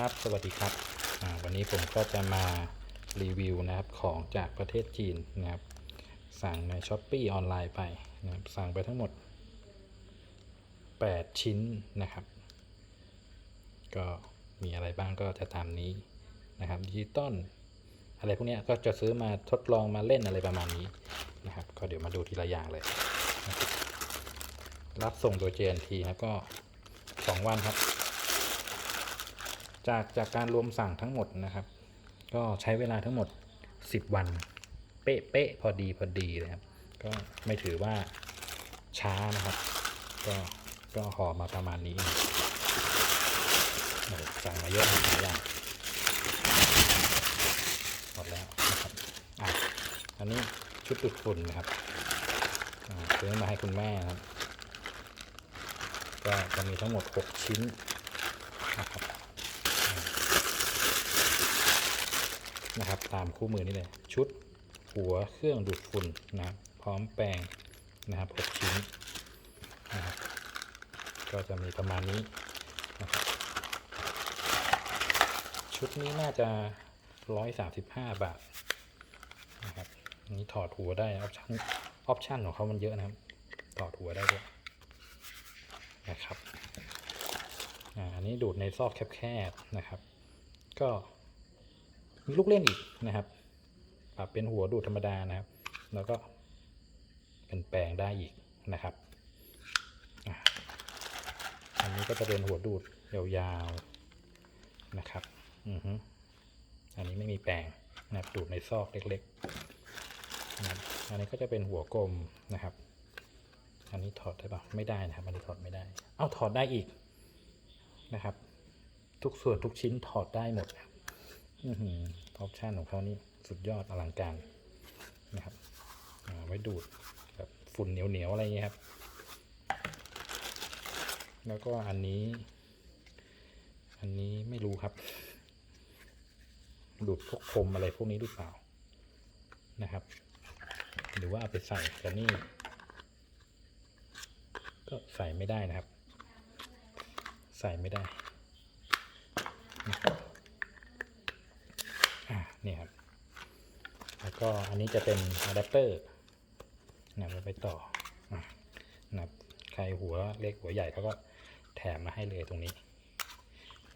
ครับ สวัสดีครับ วันนี้ผมก็จะมารีวิวนะครับของจากประเทศจีนนะครับ สั่งใน s h อ p e e ออนไลน์ไปนะครับ สั่งไปทั้งหมด 8 ชิ้นนะครับ ก็มีอะไรบ้างก็จะตามนี้นะครับดิจิตอลอะไรพวกนี้ก็จะซื้อมาทดลองมาเล่นอะไรประมาณนี้นะครับ ก็เดี๋ยวมาดูทีละอย่างเลย รับรับส่งโดย JNT นะก็ 2 วันครับ จากจากการรวมสั่งทั้งหมดนะครับ ก็ใช้เวลาทั้งหมด 10 วัน เป๊ะเป๊ะพอดีพอดีเลยครับ ก็ไม่ถือว่าช้านะครับ ก็ก็ห่อมาประมาณนี้สั่งมาเยอะหลายอย่างหมดแล้วนะครับอะอันนี้ชุดดูดฝุ่นนะครับซื้อมาให้คุณแม่ครับ ก็จะมีทั้งหมด 6 ชิ้นนะครับ นะครับ ตามคู่มือนี่เลยชุดหัวเครื่องดูดฝุ่นนะพร้อมแปรงนะครับ6ชิ้นนะครับก็จะมีประมาณนี้นะครับชุดนี้น่าจะ 135 บาทนะครับนี้ถอดหัวได้ออปชั่นออปชั่นของเขามันเยอะนะครับถอดหัวได้ด้วยนะครับอ่าอันนี้ดูดในซอกแคบๆนะครับ ก็ ลูกเล่นอีกนะครับปรับเป็นหัวดูดธรรมดานะครับ แล้วก็เป็นแปลงได้อีกนะครับอันนี้ก็จะเป็นหัวดูดยาวๆนะครับอือฮึอันนี้ไม่มีแปลงนะครับดูดในซอกเล็กๆนะอันนี้ก็จะเป็นหัวกลมนะครับ อันนี้ถอดได้ปะไม่ได้นะครับ อันนี้ถอดไม่ได้ เอาถอดได้อีกนะครับ ทุกส่วนทุกชิ้นถอดได้หมดครับ ออปชันของเขานี่สุดยอดอลังการนะครับอ่าไว้ดูดแบบฝุ่นเหนียวๆอะไรเงี้ยครับ แล้วก็อันนี้ อันนี้ไม่รู้ครับ ดูดพวกคมอะไรพวกนี้หรือเปล่านะครับ หรือว่าเอาไปใส่แต่นี่ ก็ใส่ไม่ได้นะครับ ใส่ไม่ได้นะครับ อ่านี่ครับ แล้ว ก็อันนี้จะเป็นอะแดปเตอร์นะครับไปต่อนะใครหัวเล็กหัวใหญ่เขาก็แถมมาให้เลยตรงนี้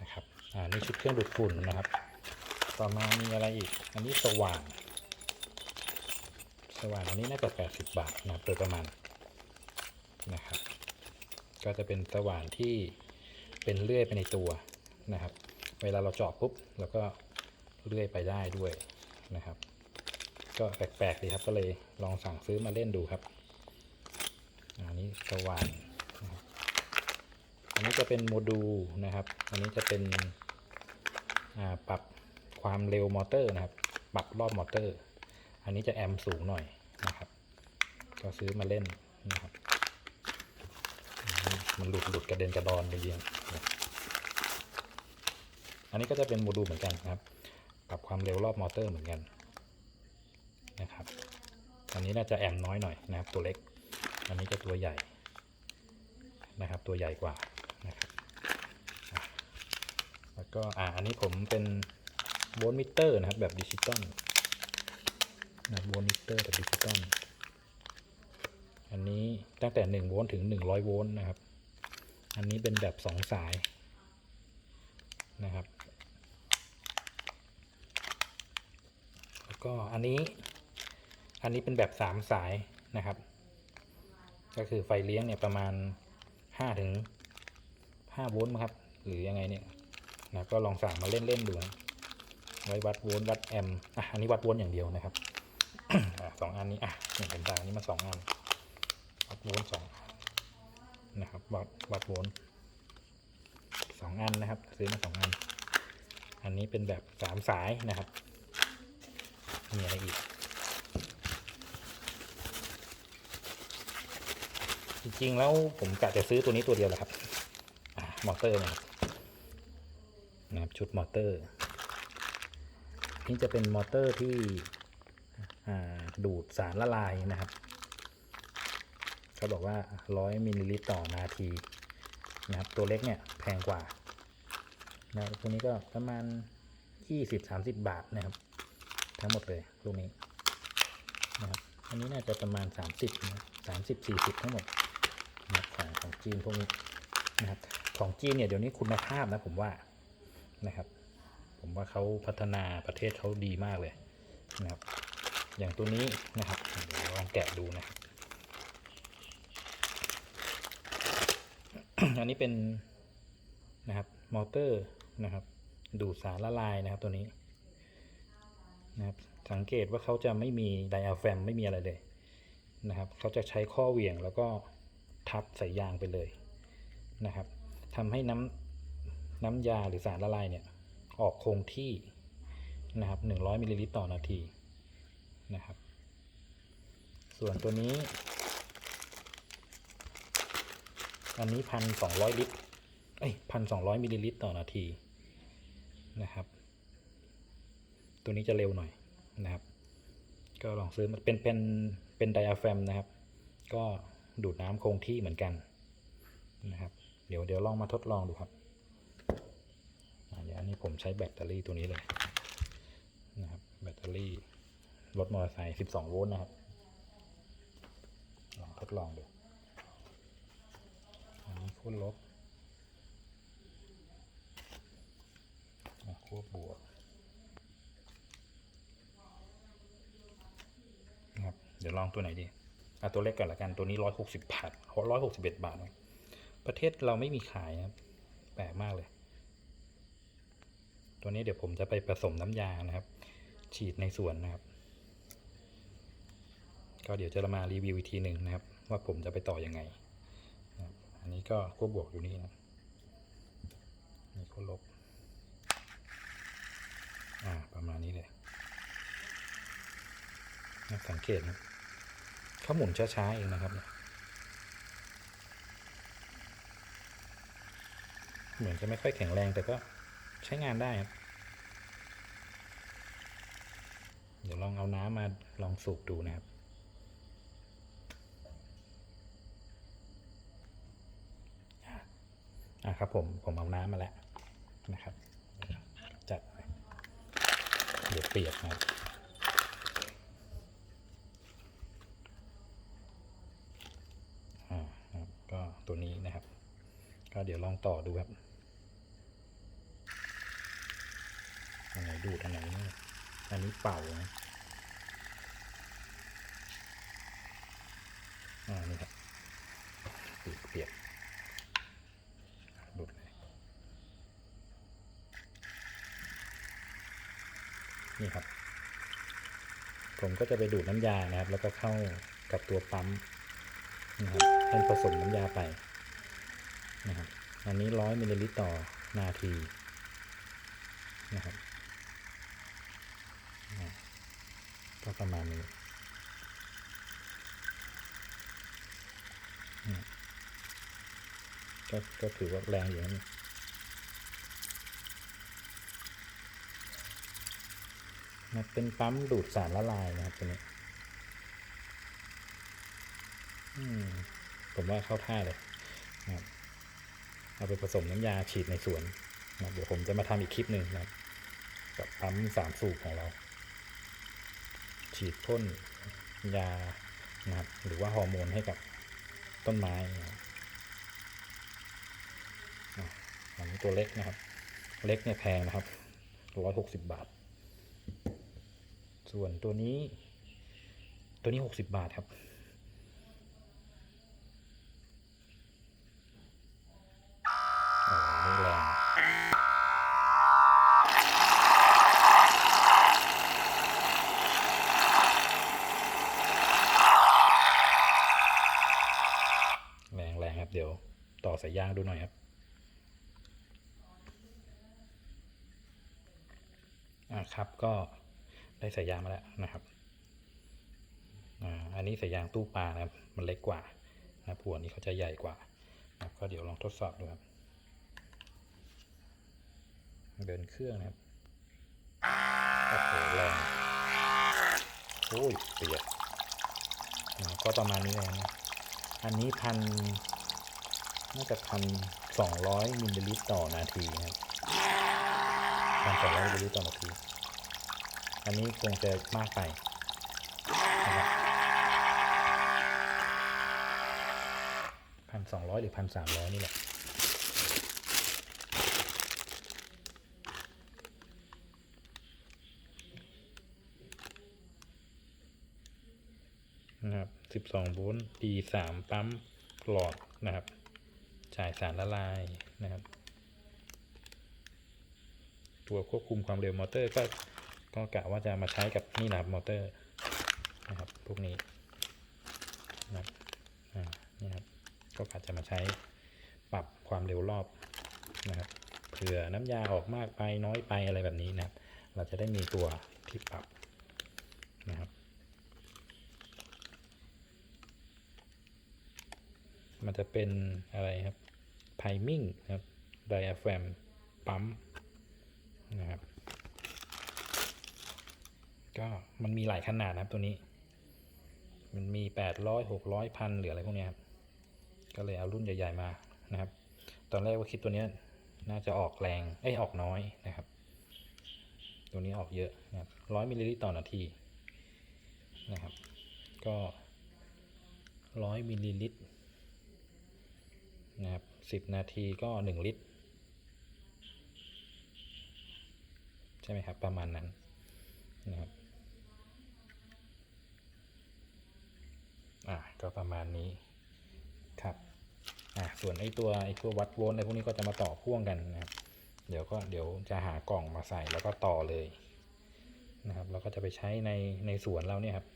นะครับอ่านี่ชุดเครื่องดูดฝุ่นนะครับ ต่อมามีอะไรอีก อันนี้สว่านสว่านอันนี้น่าจะ 80 บาทนะโดยประมาณนะครับ ก็จะเป็นสว่านที่เป็นเลื่อยไปในตัวนะครับ เวลาเราเจาะปุ๊บ แล้วก็เลื่อยไปได้ด้วยนะครับ ก็แปลกๆดีครับ ก็เลยลองสั่งซื้อมาเล่นดูครับ อันนี้สว่านนะครับอันนี้จะเป็นโมดูลนะครับ อันนี้จะเป็นปรับความเร็วมอเตอร์นะครับ ปรับรอบมอเตอร์ อันนี้จะแอมป์สูงหน่อยนะครับ ก็ซื้อมาเล่นนะครับ มันหลุดหลุดกระเด็นกระดอนไปเยียงนะอันนี้ก็จะเป็นโมดูลเหมือนกันครับ ปรับความเร็วรอบมอเตอร์เหมือนกัน นะครับ อันนี้น่าจะแอมน้อยหน่อยนะครับ ตัวเล็ก อันนี้จะตัวใหญ่นะครับ ตัวใหญ่กว่านะครับแล้วก็อ่าอันนี้ผมเป็นโวลต์มิเตอร์นะครับแบบดิจิตอลนะโวลต์มิเตอร์แบบดิจิตอลอันนี้ตั้งแต่1โวลต์ถึง 100 โวลต์นะครับ อันนี้เป็นแบบ 2 สายนะครับ แล้วก็อันนี้ อันนี้เป็นแบบสามสายนะครับ ก็คือไฟเลี้ยงเนี่ยประมาณห้าถึงห้าโวลต์ครับ หรือยังไงเนี่ยนะก็ลองสั่งมาเล่นเล่นๆดูนะไว้วัดโวลต์วัดแอมป์อะอันนี้วัดโวลต์อย่างเดียวนะครับอสองอันนี้อะเนี่ยผมสั่งอันนี้มาสองอันวัดโวลต์สองนนะครับวัดวัดโวลต์สองอันนะครับ ซื้อมาสองอัน อันนี้เป็นแบบสามสายนะครับมีอะไรอีก จริงๆ แล้วผมกะจะซื้อตัวนี้ตัวเดียวแหละครับอมอเตอร์นะครับนะครับชุดมอเตอร์ นี่จะเป็นมอเตอร์ที่ดูดสารละลายนะครับเขาบอกว่า 100 มิลลิลิตรต่อนาทีนะครับ ตัวเล็กเนี่ยแพงกว่านะตัวนี้ก็ประมาณยี่สิบสามสิบบาทนะครับ ทั้งหมดเลยพวกนี้นะครับอันนี้น่าจะประมาณสามสิบนะสามสิบสี่สิบทั้งหมด จีนพวกนี้นะครับของจีนเนี่ยเดี๋ยวนี้คุณภาพนะผมว่านะครับ ผมว่าเขาพัฒนาประเทศเขาดีมากเลยนะครับ อย่างตัวนี้นะครับเดี๋ยวลองแกะดูนะครับอันนี้เป็นนะครับมอเตอร์นะครับ ดูดสารละลายนะครับตัวนี้นะครับสังเกตว่าเขาจะไม่มีไดอะแฟมไม่มีอะไรเลยนะครับเขาจะใช้ข้อเหวี่ยงแล้วก็ ทับใส่ยางไปเลยนะครับทำให้น้ำน้ำยาหรือสารละลายเนี่ยออกคงที่นะครับ100มิลลิลิตรต่อนาทีนะครับ ส่วนตัวนี้ อันนี้พันสองร้อยลิตรเอ้ยพันสองร้อยมิลลิลิตรต่อนาทีนะครับ ตัวนี้จะเร็วหน่อยนะครับ ก็ลองซื้อมาเป็นเป็นเป็นไดอะแฟมนะครับ ก็ ดูดน้ำคงที่เหมือนกันนะครับ เดี๋ยวเดี๋ยวลองมาทดลองดูครับเดี๋ยวอันนี้ผมใช้แบตเตอรี่ตัวนี้เลยนะครับแบตเตอรี่รถมอเตอร์ไซค์ 12 โวลต์นะครับ ลองทดลองดู อันนี้ขั้วลบอะขั้วบวกนะครับ เดี๋ยวลองตัวไหนดี อะตัวเล็กก่อนละกันตัวนี้ร้อยหกสิบบาทร้อยหกสิบเอ็ดบาทนะประเทศเราไม่มีขายนะครับแปลกมากเลย ตัวนี้เดี๋ยวผมจะไปผสมน้ำยานะครับ ฉีดในสวนนะครับ ก็เดี๋ยวจะมารีวิวอีกทีหนึ่งนะครับ ว่าผมจะไปต่ออยังไงอันนี้ก็ขั้วบวกอยู่นี่นะนี่ขั้วลบอ่าประมาณนี้เลยสังเกตนะ เขาหมุนช้าๆเองนะครับ เหมือนจะไม่ค่อยแข็งแรงแต่ก็ใช้งานได้ครับเดี๋ยวลองเอาน้ำมาลองสูบดูนะครับ อะครับผม ผมเอาน้ำมาแล้วนะครับ จัด เดี๋ยวเปียกนะครับอ่านะครับก็ตัวนี้นะครับ ก็ เดี๋ยวลองต่อดูครับอันไหนดูดอันไหนนี่อันนี้เป่านะอ่านี่ครับเปียกเปียกดูดเลยนี่ครับ ผมก็จะไปดูดน้ำยานะครับ แล้วก็เข้ากับตัวปั๊มนะครับให้ผสมน้ำยาไป นะครับอันนี้ร้อยมิลลิลิตรต่อนาทีนะครับก็ประมาณนี้ก็ก็ถือว่าแรงอยู่นะนี่นเป็นปั๊มดูดสารละลายนะครับตัวนี้อืมผมว่าเข้าท่าเลยนะครับ เอาไปผสมน้ำยาฉีดในสวนนะเดี๋ยวผมจะมาทำอีกคลิปหนึ่งนะกับกับปั๊มสามสูบของเรา ฉีดพ่นยานะครับหรือว่าฮอร์โมนให้กับต้นไม้นะอะอันนี้ตัวเล็กนะครับ เล็กเนี่ยแพงนะครับร้อยหกสิบบาท ส่วนตัวนี้ ตัวนี้หกสิบบาทครับ โอ้นี่แรง แรงแรงครับ เดี๋ยวต่อสายยางดูหน่อยครับอ่าครับก็ได้สายยางมาแล้วนะครับอ่าอันนี้สายยางตู้ปลานะครับ มันเล็กกว่านะครับหัวนี้เขาจะใหญ่กว่านะครับก็เดี๋ยวลองทดสอบดูครับ เดินเครื่องนะครับโอ้โหแรงโอ้ยเปียกอ่าก็ประมาณนี้เลยนะ อันนี้พัน น่าจะพันสองร้อยมิลลิลิตรต่อนาทีนะครับพันสองร้อยมิลลิลิตรต่อนาที อันนี้คงจะมากไปนะครับพันสองร้อยหรือพันสามร้อยนี่แหละ นะครับ12โวลต์ D3 ปั๊มหลอดนะครับ จ่ายสารละลายนะครับ ตัวควบคุมความเร็วมอเตอร์ก็ก็กะว่าจะมาใช้กับนี่นะครับมอเตอร์นะครับพวกนี้นะครับนี่ครับก็อาจจะมาใช้ปรับความเร็วรอบนะครับเผื่อน้ำยาออกมากไปน้อยไปอะไรแบบนี้นะครับ เราจะได้มีตัวที่ปรับนะครับมันจะเป็นอะไรครับ ไพมิ่งครับไดอะแฟมปั๊มนะครับก็มันมีหลายขนาดนะครับตัวนี้ มันมี 800 600พันเหรืออะไรพวกนี้ครับก็เลยเอารุ่นใหญ่ๆมานะครับ ตอนแรกว่าคิดตัวนี้น่าจะออกแรงเอ้ยออกน้อยนะครับ ตัวนี้ออกเยอะนะครับร้อยมิลลิลิตรต่อนาทีนะครับ ก็ร้อยมิลลิลิตรนะครับ สิบนาทีก็หนึ่งลิตร ใช่ไหมครับ ประมาณนั้นนะครับอะก็ประมาณนี้ครับอะส่วนไอ้ตัวไอ้ตัววัดโวลต์อะไรพวกนี้ก็จะมาต่อพ่วงกันนะครับ เดี๋ยวก็เดี๋ยวจะหากล่องมาใส่แล้วก็ต่อเลยนะครับแล้วก็จะไปใช้ในในสวนเราเนี่ยครับ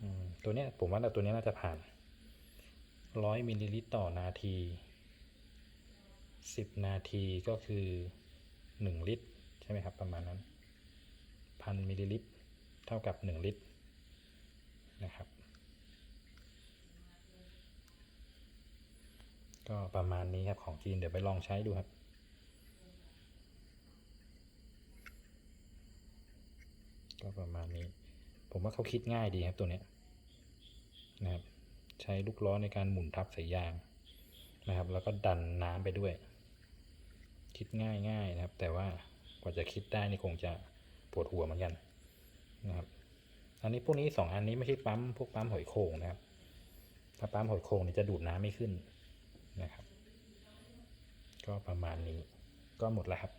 อืมตัวเนี้ยผมว่าตัวเนี้ยน่าจะผ่าน ร้อยมิลลิลิตรต่อนาทีสิบนาทีก็คือหนึ่งลิตร ใช่ไหมครับ ประมาณนั้นพันมิลลิลิตรเท่ากับหนึ่งลิตรนะครับ ก็ประมาณนี้ครับของจีนเดี๋ยวไปลองใช้ดูครับก็ประมาณนี้ ผมว่าเขาคิดง่ายดีครับตัวเนี้ยนะครับ ใช้ลูกล้อในการหมุนทับสายยางนะครับ แล้วก็ดันน้ำไปด้วย คิดง่ายง่ายนะครับ แต่ว่ากว่าจะคิดได้นี่คงจะปวดหัวเหมือนกันนะครับ อันนี้พวกนี้สองอันนี้ไม่ใช่ปั๊มพวกปั๊มหอยโข่งนะครับ ถ้าปั๊มหอยโข่งนี่จะดูดน้ำไม่ขึ้นนะครับ ก็ประมาณนี้ ก็หมดแล้วครับ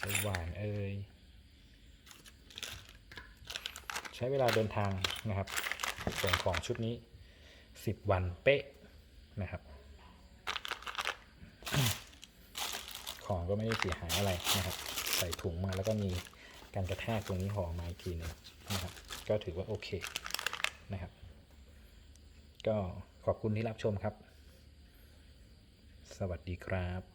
สว่านเอ่ยใช้เวลาเดินทางนะครับ ส่งของชุดนี้สิบวันเป๊ะนะครับ ของก็ไม่ได้เสียหายอะไรนะครับ ใส่ถุงมาแล้วก็มีการกระแทกตรงนี้ห่อมาอีกทีหนึงนะครับ ก็ถือว่าโอเคนะครับ ก็ขอบคุณที่รับชมครับ สวัสดีครับ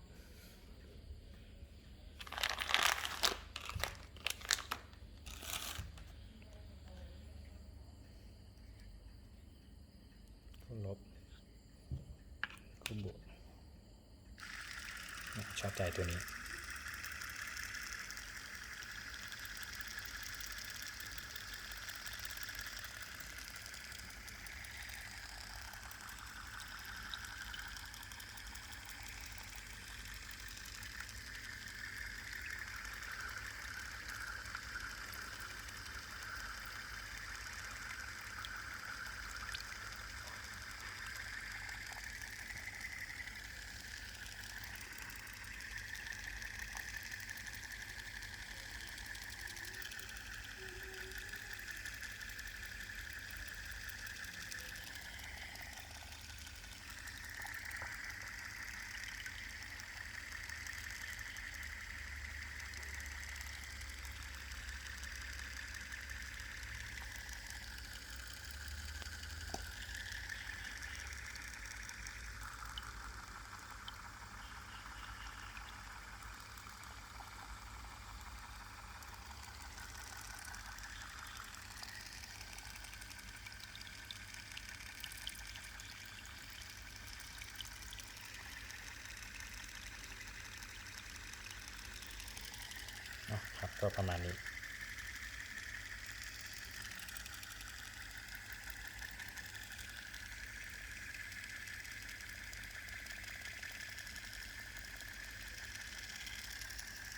ก็ประมาณนี้